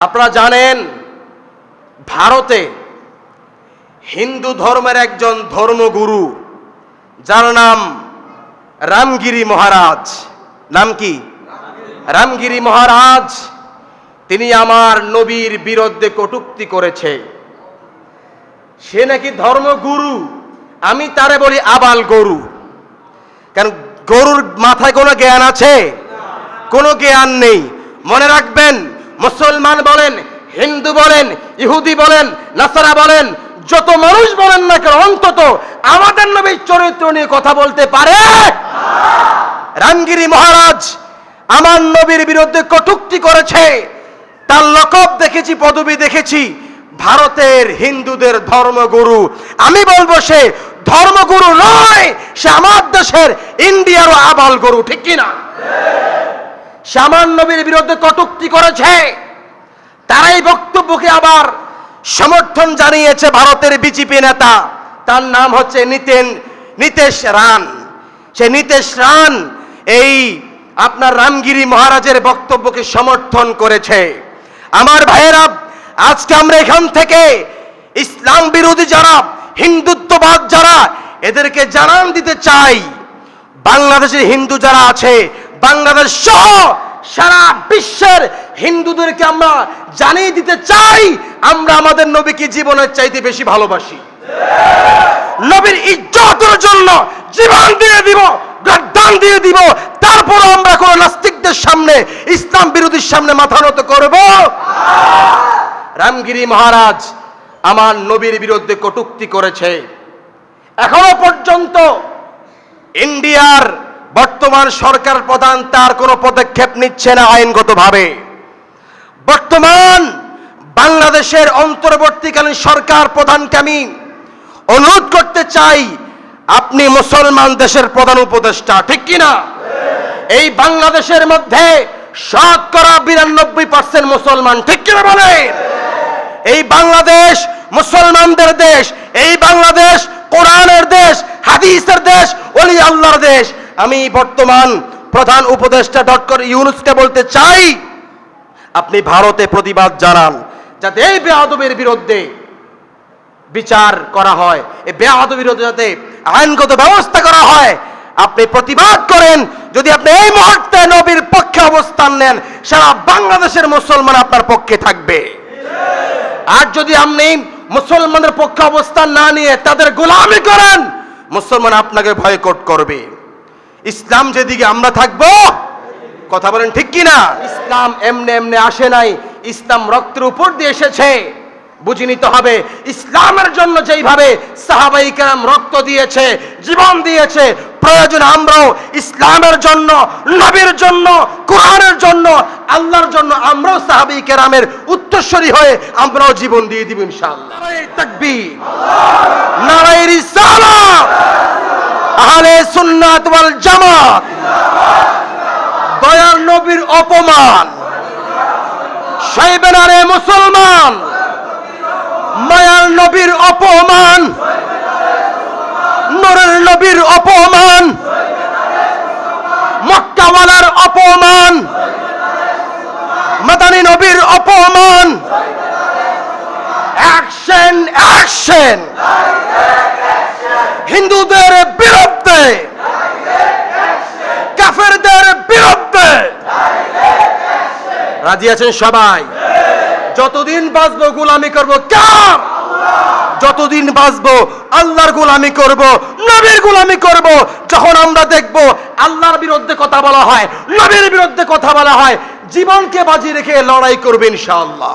আপনারা জানেন, ভারতে হিন্দু ধর্মের একজন ধর্মগুরু, যার নাম রামগিরি মহারাজ। নাম কি? রামগিরি মহারাজ, তিনি আমার নবীর বিরুদ্ধে কটুক্তি করেছে। সে নাকি ধর্মগুরু, আমি তারে বলি আবাল গরু। কারণ গরুর মাথায় কোনো জ্ঞান আছে? কোনো জ্ঞান নেই। মনে রাখবেন মুসলমান বলেন, হিন্দু বলেন, ইহুদি বলেন, নাসারা বলেন, যত মানুষ বলেন না কেন, অন্তত আমাদের নবীর চরিত্র নিয়ে কথা বলতে পারে। রামগিরি মহারাজ আমার নবীর বিরুদ্ধে কটুক্তি করেছে। তার লকব দেখেছি, পদবি দেখেছি। ভারতের হিন্দুদের ধর্মগুরু। আমি বলব সে ধর্মগুরু নয়, সে আমার দেশের ইন্ডিয়ারও আবাল গরু, ঠিক কিনা? সে আমার নবীর বিরুদ্ধে কটুক্তি করেছে। তারাই বক্তব্যকে আবার সমর্থন জানিয়েছে ভারতের বিজেপি নেতা। তার নাম হচ্ছে নিতেন, নিতেশ রান। সে নিতেশ রান এই আপনার রামগিরি মহারাজের বক্তব্যকে সমর্থন করেছে। আমার ভাইয়েরা, আজকে আমরা এখান থেকে ইসলাম বিরোধী যারা, হিন্দুত্ববাদ যারা, এদেরকে জানান দিতে চাই। বাংলাদেশের হিন্দু যারা আছে বাংলাদেশ সহ সারা বিশ্বের হিন্দুদেরকে আমরা জানিয়ে দিতে চাই, আমরা আমাদের নবীকে জীবনের চাইতে বেশি ভালোবাসি। নবীর ইজ্জতের জন্য জীবন দিয়ে দিব গদ্দান দিয়ে দিব তারপর আমরা কোন নাস্তিকদের সামনে, ইসলাম বিরোধীর সামনে মাথা নত করব। রামগিরি মহারাজ আমার নবীর বিরুদ্ধে কটুক্তি করেছে। এখনও পর্যন্ত ইন্ডিয়ার বর্তমান সরকার প্রধান তার কোনো পদক্ষেপ নিচ্ছে না আইনগতভাবে। বর্তমান বাংলাদেশের অন্তর্বর্তীকালীন সরকার প্রধানকে আমি অনুরোধ করতে চাই, আপনি মুসলমান দেশের প্রধান উপদেষ্টা, ঠিক কিনা এই বাংলাদেশের মধ্যে শতকরা বিরানব্বই পার্সেন্ট মুসলমান, ঠিক কিনা বলে এই বাংলাদেশ মুসলমানদের দেশ, এই বাংলাদেশ কোরআনের দেশ, হাদিসের দেশ, ওলি আল্লাহর দেশ আমি বর্তমান প্রধান উপদেষ্টা ডক্টর ইউনুসকে বলতে চাই, আপনি ভারতে প্রতিবাদ জানান, যাতে এই বেয়াদবের বিরুদ্ধে বিচার করা হয়, এই বেয়াদবের বিরুদ্ধে যাতে আইনগত ব্যবস্থা করা হয়। আপনি প্রতিবাদ করেন, যদি আপনি এই মুহূর্তে নবীর পক্ষে অবস্থান নেন, সারা বাংলাদেশের মুসলমান আপনার পক্ষে থাকবে। আর যদি আপনি মুসলমানের পক্ষে অবস্থান না নিয়ে তাদের গোলামি করেন, মুসলমান আপনাকে ভয়কট করবে। ইসলাম যেদিকে আমরা থাকব, কথা বলেন ঠিক কি না ইসলাম এমনে এমনে আসে নাই, ইসলাম রক্তের উপর দিয়ে এসেছে। বুঝে নিতে হবে, ইসলামের জন্য যেইভাবে রক্ত দিয়েছে, জীবন দিয়েছে, প্রয়োজন আমরাও ইসলামের জন্য, নবীর জন্য, কোরআনের জন্য, আল্লাহর জন্য আমরাও সাহাবাই কেরামের উত্তরস্বরী হয়ে আমরাও জীবন দিয়ে দিব ইনশাআল্লাহ। নারায়ে সুন্নাত ওয়াল জামাত। দয়ার নবীর অপমান। সাইবেন আরে মুসলমান। মায়ার নবীর অপমান। নরের নবীর অপমান। মক্কাওয়ালার অপমান। মাদানী নবীর অপমান। Action action. হিন্দুদের বিরুদ্ধে কাফেরদের বিরুদ্ধে রাজি আছেন সবাই? যতদিন বাঁচবো গোলামি করব কার? যতদিন বাঁচবো আল্লাহর গোলামি করব, নবীর গোলামি করব, যখন আমরা দেখব আল্লাহর বিরুদ্ধে কথা বলা হয়, নবীর বিরুদ্ধে কথা বলা হয়, জীবনকে বাজি রেখে লড়াই করবেন ইনশাআল্লাহ।